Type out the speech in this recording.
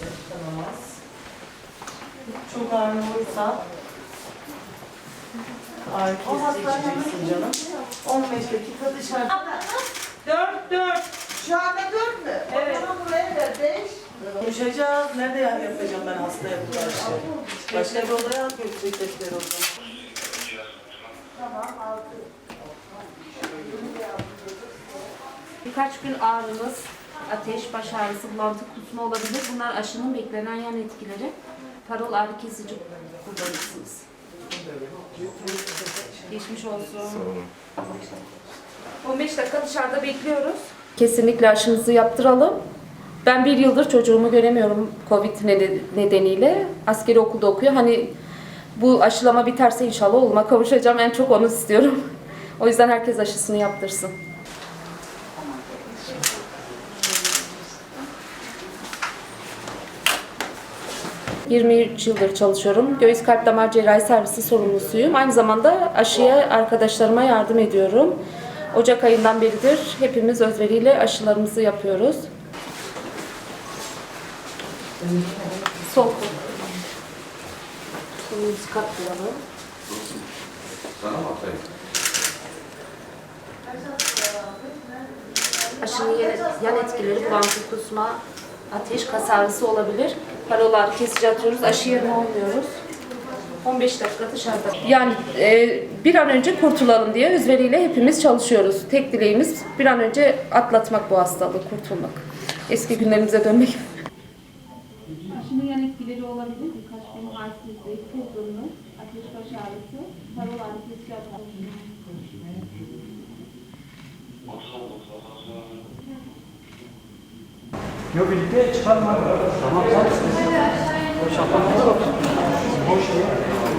Tanımaz. Çok ağrın olursa ağrı kesici içeceksin canım. 15 dakika dışarıda. 4 4 Şu anda dört mü? Evet. O zaman buraya ver beş. Konuşacağız. Nerede ya- yapacağım ben hastaya bu kadar şey? Başka bir odaya götürecekler o zaman. Tamam altı. Birkaç gün ağrınız, ateş, baş ağrısı, bulantı, kusma olabilir. Bunlar aşının beklenen yan etkileri. Parol ağrı kesici kullanırsınız. Geçmiş olsun. 15 dakika dışarıda bekliyoruz. Kesinlikle aşınızı yaptıralım. Ben bir yıldır çocuğumu göremiyorum Covid nede- nedeniyle. Askeri okulda okuyor. Hani bu aşılama biterse inşallah oğluma kavuşacağım. En çok onu istiyorum. O yüzden herkes aşısını yaptırsın. ...23 yıldır çalışıyorum. Göğüs kalp damar cerrahi servisi sorumlusuyum. Aynı zamanda aşıya arkadaşlarıma yardım ediyorum. Ocak ayından beridir hepimiz özveriyle aşılarımızı yapıyoruz. Sol kol. Kolumuzu katlayalım. Aşının yan- etkileri bulantı, kusma, ateş, kas ağrısı olabilir. Parolar kesici atıyoruz, aşı yerine olmuyoruz. 15 dakika dışarıda. Yani e, bir an önce kurtulalım diye özveriyle hepimiz çalışıyoruz. Tek dileğimiz bir an önce atlatmak bu hastalığı, kurtulmak. Eski günlerimize dönmek. Aşının yan etkileri olabilir. Birkaç gün halsizlik, kızgınlık, ateş baş ağrısı, parol ağrı kesici atıyoruz. Yok birlikte çıkarma. Tamam. Boş yapma. Boş ya.